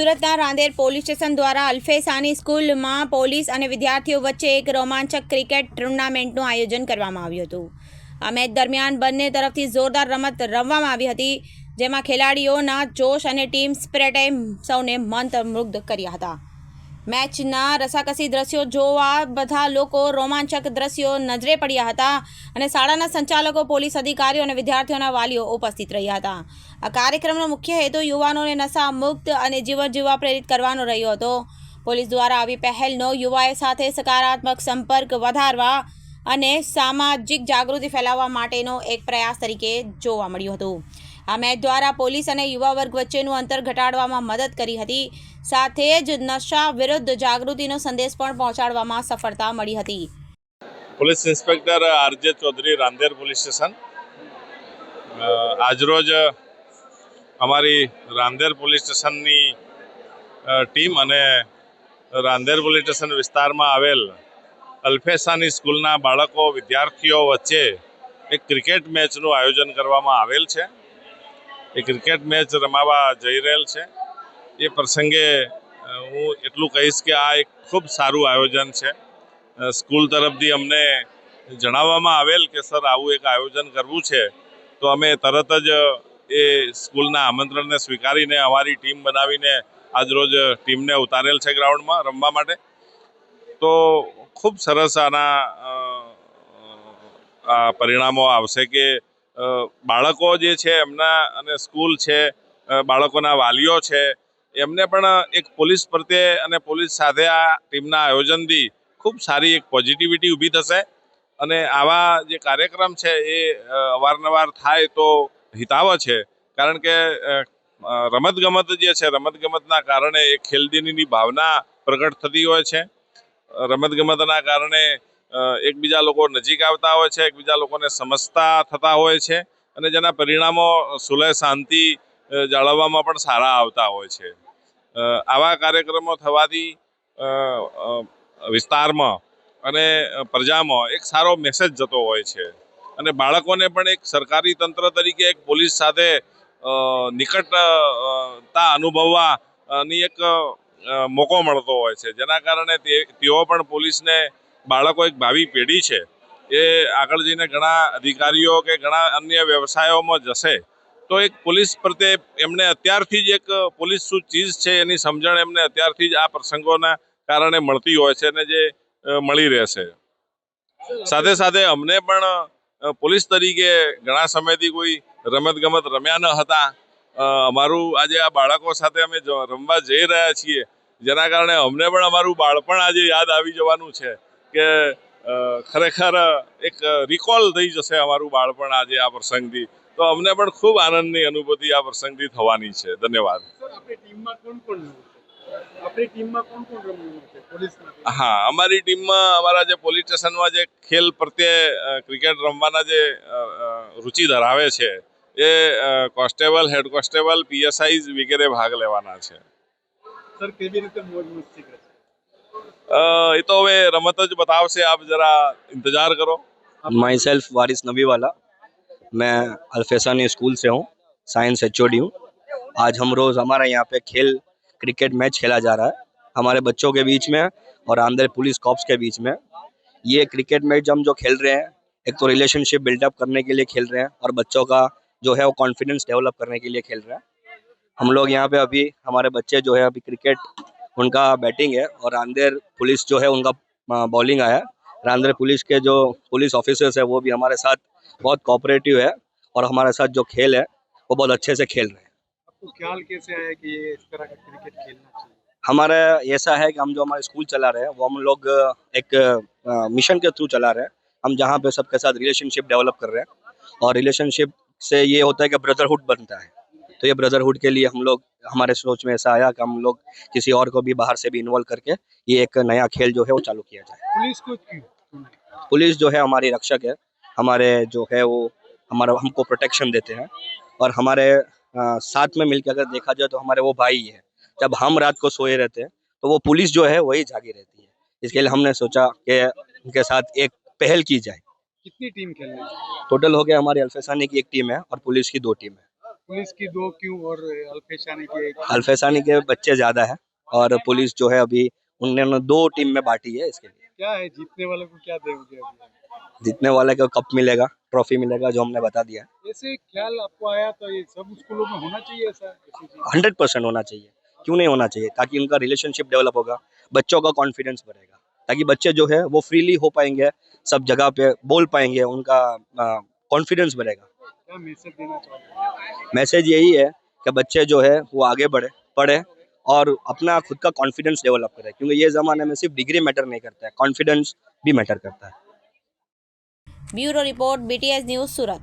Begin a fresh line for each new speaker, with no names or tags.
સુરતના Rander police station દ્વારા અલ્ફેસાની સ્કૂલમાં પોલીસ અને વિદ્યાર્થીઓ વચ્ચે એક રોમાંચક ક્રિકેટ ટુર્નામેન્ટનું આયોજન કરવામાં આવ્યું હતું. આ મેચ દરમિયાન બંને તરફથી જોરદાર રમત રમવામાં આવી હતી, જેમાં ખેલાડીઓના જોશ અને ટીમ સ્પ્રેટે સૌને મંત્રમુગ્ધ કર્યા હતા. મેચના રસાકસી દ્રશ્યો જોવા બધા લોકો રોમાંચક દ્રશ્યો નજરે પડ્યા હતા અને શાળાના સંચાલકો, પોલીસ અધિકારીઓ અને વિદ્યાર્થીઓના વાલીઓ ઉપસ્થિત રહ્યા હતા. આ કાર્યક્રમનો મુખ્ય હેતુ યુવાનોને નશા મુક્ત અને જીવન જીવવા પ્રેરિત કરવાનો રહ્યો હતો. પોલીસ દ્વારા આવી પહેલનો યુવાઓ સાથે સકારાત્મક સંપર્ક વધારવા અને સામાજિક જાગૃતિ ફેલાવવા માટેનો એક પ્રયાસ તરીકે જોવા મળ્યું હતું. આ મેચ દ્વારા પોલીસ અને યુવા વર્ગ વચ્ચેનું અંતર ઘટાડવામાં મદદ કરી હતી. સાથે જ નશા વિરુદ્ધ જાગૃતિનો સંદેશ પણ પહોંચાડવામાં સફળતા મળી હતી.
Police inspector RJ Chaudhary Rander police station. આજરોજ અમારી રાંદેર પોલીસ સ્ટેશનની ટીમ અને રાંદેર પોલીસ સ્ટેશન વિસ્તારમાં આવેલ અલ્ફેસાની સ્કૂલના બાળકો, વિદ્યાર્થીઓ વચ્ચે એક ક્રિકેટ મેચનું આયોજન કરવામાં આવેલ છે. એ ક્રિકેટ મેચ રમાવા જઈ રહેલ છે. એ પ્રસંગે હું એટલું કહીશ કે આ એક ખૂબ સારું આયોજન છે. સ્કૂલ તરફથી અમને જણાવવામાં આવેલ કે, સર, આવું એક આયોજન કરવું છે. તો અમે તરત જ એ સ્કૂલના આમંત્રણને સ્વીકારીને અમારી ટીમ બનાવીને આજરોજ ટીમને ઉતારેલ છે ગ્રાઉન્ડમાં રમવા માટે. તો ખૂબ સરસ આના આ પરિણામો આવશે કે બાળકો જે છે એમના અને સ્કૂલ છે બાળકોના વાલીઓ છે એમને પણ એક પોલીસ પ્રત્યે અને પોલીસ સાથે આ ટીમના આયોજનથી ખૂબ સારી એક પોઝિટિવિટી ઊભી થશે. અને આવા જે કાર્યક્રમ છે એ અવારનવાર થાય તો હિતાવ છે. કારણ કે રમતગમત જે છે, રમતગમતના કારણે એ ખેલદીનીની ભાવના પ્રગટ થતી હોય છે. રમતગમતના કારણે એકબીજા લોકો નજીક આવતા હોય છે, એકબીજા લોકોને સમજતા થતા હોય છે. અને જેના પરિણામો સુલહ શાંતિ જાળવવામાં પણ સારા આવતા હોય છે. આવા કાર્યક્રમો થવાથી વિસ્તારમાં અને પ્રજામાં એક સારો મેસેજ જતો હોય છે. અને બાળકોને પણ એક સરકારી તંત્ર તરીકે એક પોલીસ સાથે નિકટતા અનુભવવાની એક મોકો મળતો હોય છે. જેના કારણે તેઓ પણ પોલીસને બાળકો એક ભાવિ પેઢી છે. એ આગળ જઈને ઘણા અધિકારીઓ કે ઘણા અન્ય વ્યવસાયોમાં જશે. તો એક પોલીસ પ્રત્યે એમને અત્યારથી જ એક પોલીસ શું ચીજ છે એની સમજણ એમને અત્યારથી જ આ પ્રસંગોના કારણે મળતી હોય છે અને જે મળી રહેશે સાથે સાથે અમને પણ પોલીસ તરીકે ઘણા સમયથી કોઈ રમત ગમત રમ્યા ન હતા. અમારું આજે આ બાળકો સાથે અમે રમવા જઈ રહ્યા છીએ. જેના કારણે અમને પણ અમારું બાળપણ આજે યાદ આવી જવાનું છે કે ખરેખર એક રિકોલ થઈ જશે અમારું બાળપણ આજે આ પ્રસંગથી. તો અમને પણ ખૂબ આનંદની અનુભૂતિ આ પ્રસંગથી થવાની છે. ધન્યવાદ. હા અમારી ટીમમાં અમારા જે પોલીસ સ્ટેશનમાં જે ખેલ પ્રત્યે ક્રિકેટ રમવાના જે રુચિ ધરાવે છે એ કોન્સ્ટેબલ હેડ કોન્સ્ટેબલ પીએસઆઈ વગેરે ભાગ લેવાના છે.
સર કેવી રીતે મોજ મસ્તી કરશે
એ તો હવે રમત જ બતાવશે આપ જરા ઇંતજાર કરો
माई सेल्फ वारिस नबी वाला मैं अल्फेसानी स्कूल से हूँ साइंस एच हूँ आज हम रोज़ हमारे यहाँ पे खेल क्रिकेट मैच खेला जा रहा है हमारे बच्चों के बीच में और आंध्र पुलिस कॉप्स के बीच में ये क्रिकेट मैच हम जो खेल रहे हैं एक तो रिलेशनशिप बिल्डअप करने के लिए खेल रहे हैं और बच्चों का जो है वो कॉन्फिडेंस डेवलप करने के लिए खेल रहे हैं हम लोग यहाँ पे अभी हमारे बच्चे जो है अभी क्रिकेट उनका बैटिंग है और आंध्र पुलिस जो है उनका बॉलिंग आया है। रांदेर पुलिस के जो पुलिस ऑफिसर्स है वो भी हमारे साथ बहुत कोऑपरेटिव है और हमारे साथ जो खेल है वो बहुत अच्छे से खेल रहे हैं।
आपको ख्याल कैसे आया कि ये इस तरह का क्रिकेट खेलना चाहिए?
हमारा ऐसा है कि हम जो हमारे स्कूल चला रहे हैं वो हम लोग एक मिशन के थ्रू चला रहे हैं। हम जहाँ पे सबके साथ रिलेशनशिप डेवलप कर रहे हैं और रिलेशनशिप से ये होता है कि ब्रदरहुड बनता है। तो ये ब्रदरहुड के लिए हम लोग हमारे सोच में ऐसा आया कि हम लोग किसी और को भी बाहर से भी इन्वॉल्व करके ये एक नया खेल जो है वो चालू किया जाए।
पुलिस को
पुलिस जो है हमारी रक्षक है हमारे जो है वो हमारा हमको प्रोटेक्शन देते हैं और हमारे अ, साथ में मिलकर अगर देखा जाए तो हमारे वो भाई है। जब हम रात को सोए रहते हैं तो वो पुलिस जो है वही जागी रहती है। इसके लिए हमने सोचा कि उनके साथ एक पहल की जाए।
कितनी टीम खेलने
टोटल हो? गया हमारी अल्फेसानी की एक टीम है और पुलिस की दो टीम है।
पुलिस की दो क्यों और अल्फेशानी की
अल्फेसानी के बच्चे ज़्यादा है और पुलिस जो है अभी उन्होंने दो टीम में बांटी है इसके लिए।
क्या है जीतने वाले को क्या देंगे
जीतने वाले को कप मिलेगा ट्रॉफी मिलेगा जो हमने बता दिया।
ऐसे ख्याल आपको आया तो ये सब स्कूलों में होना चाहिए ऐसा?
हंड्रेड परसेंट होना चाहिए। क्यों नहीं होना चाहिए? ताकि उनका रिलेशनशिप डेवलप होगा बच्चों का कॉन्फिडेंस बढ़ेगा। ताकि बच्चे जो है वो फ्रीली हो पाएँगे सब जगह पे बोल पाएँगे उनका कॉन्फिडेंस बढ़ेगा।
मैसेज
यही है कि बच्चे जो है वो आगे बढ़े पढ़े और अपना खुद का कॉन्फिडेंस डेवलप करे। क्योंकि ये ज़माने में सिर्फ़ डिग्री मैटर नहीं करता है कॉन्फिडेंस भी मैटर करता है।
Bureau report BTS news Surat.